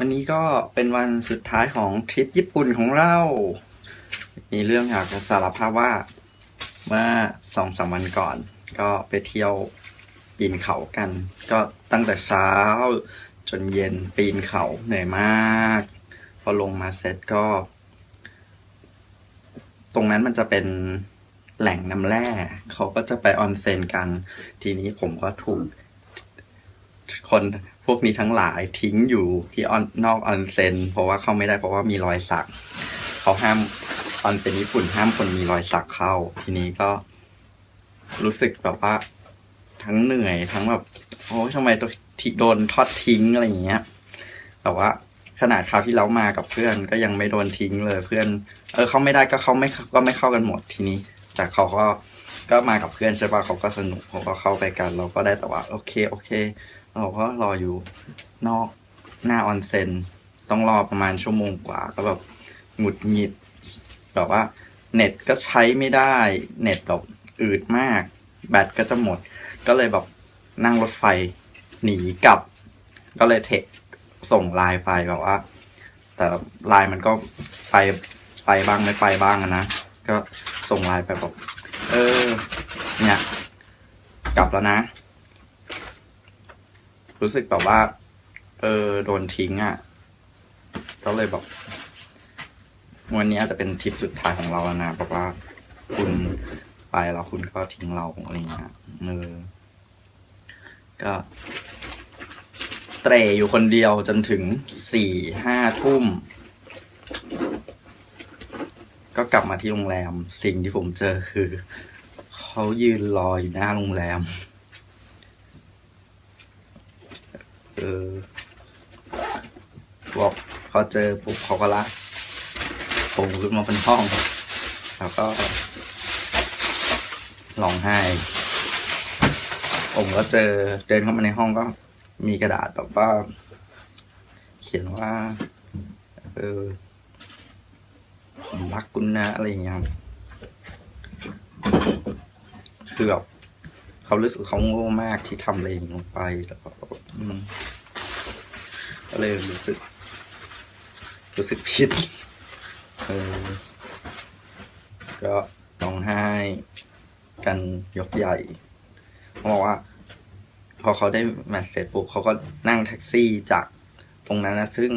วันนี้ก็เป็นวันสุดท้ายของทริปญี่ปุ่นของเรา มีเรื่องอยากจะสารภาพว่าเมื่อสองสามวันก่อน ก็ไปเที่ยวปีนเขากัน ก็ตั้งแต่เช้าจนเย็นปีนเขาเหนื่อยมาก พอลงมาเสร็จก็ ตรงนั้นมันจะเป็นแหล่งน้ำแร่เขาก็จะไปออนเซ็นกัน ทีนี้ผมก็ถูกคน พวกนี้ทั้งหลายทิ้งอยู่ที่ออนนอกออนเซ็นเพราะว่าเข้าไม่ได้เพราะว่ามีรอยสักเขาห้ามออนเซ็นญี่ปุ่นห้ามคนมีรอยสักเข้า ทีนี้ก็ รู้สึกแบบว่า ทั้งเหนื่อยทั้งแบบโอ้ยทำไมต้องทิโดนทอดทิ้งอะไรอย่างเงี้ยแต่ว่าขนาดคราวที่เรามากับเพื่อนก็ยังไม่โดนทิ้งเลยเพื่อน เออเขาไม่ได้ก็เขาไม่ก็ไม่เข้ากันหมดทีนี้ แต่เขาก็ก็มากับเพื่อนใช่ป่ะเขาก็สนุกเขาก็เข้าไปกัน เราก็ได้แต่ว่า โอเค โอเค เราก็รออยู่นอกหน้าออนเซ็นต้องรอประมาณชั่วโมงกว่า ก็แบบหงุดหงิดแบบว่า เน็ตก็ใช้ไม่ได้ เน็ตแบบอืดมาก แบตก็จะหมด ก็เลยแบบนั่งรถไฟหนีกลับ ก็เลยเทคส่งไลน์ไปแบบว่า แต่ไลน์มันก็ไปไปบ้างไม่ไปบ้างนะ ก็ส่งไลน์ไปบอกเออ เนี่ย กลับแล้วนะ รู้สึกแบบว่า เออโดนทิ้งอะ่ะก็เลยแบบวันนี้อาจจะเป็นทริปสุดท้ายของเราแล้วนะบอกว่าคุณไปแล้วคุณก็ทิ้งเราอะไรเงี้ยเออก็เตรอยู่คนเดียวจนถึงสี่ห้าทุ่ม ก็กลับมาที่โรงแรม สิ่งที่ผมเจอคือ เขายืนรออยู่หน้าโรงแรม เออบอกพอเจอปุ๊บเขาก็ละผมขึ้นมาเป็นห้อง แล้วก็ร้องไห้ ผมก็เจอเดินเข้ามาในห้องก็มีกระดาษแบบว่า เขียนว่าเออผมรักคุณนะอะไรอย่างเงี้ยคือแบบ เขารู้สึกเขาโง่มากที่ทำอะไรอย่างนี้ลงไปแล้วก็ก็เลยรู้สึก รู้สึกผิดเออก็ร้องไห้กันยกใหญ่เขาบอกว่า พอเขาได้มาเสร็จปุ๊บเขาก็นั่งแท็กซี่จากตรงนั้นนะซึ่ง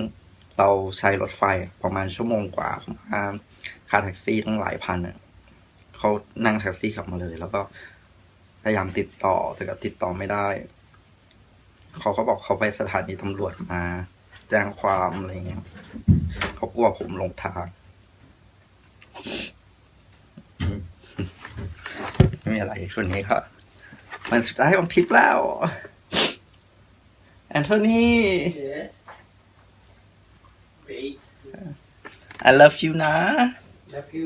เราใช้รถไฟประมาณชั่วโมงกว่าผมว่าค่าแท็กซี่ตั้งหลายพันเขานั่งแท็กซี่กลับมาเลย แล้วก็ พยายามติดต่อแต่ก็ติดต่อไม่ได้ เขาก็บอกเขาไปสถานีตำรวจมา แจ้งความอะไรเงี้ยเขากลัวผมหลงทางไม่มีอะไรช่วงนี้ครับมันสุดท้ายของทริปแล้ว แอนโทนี Yes. Wait. I love you นะ Love you.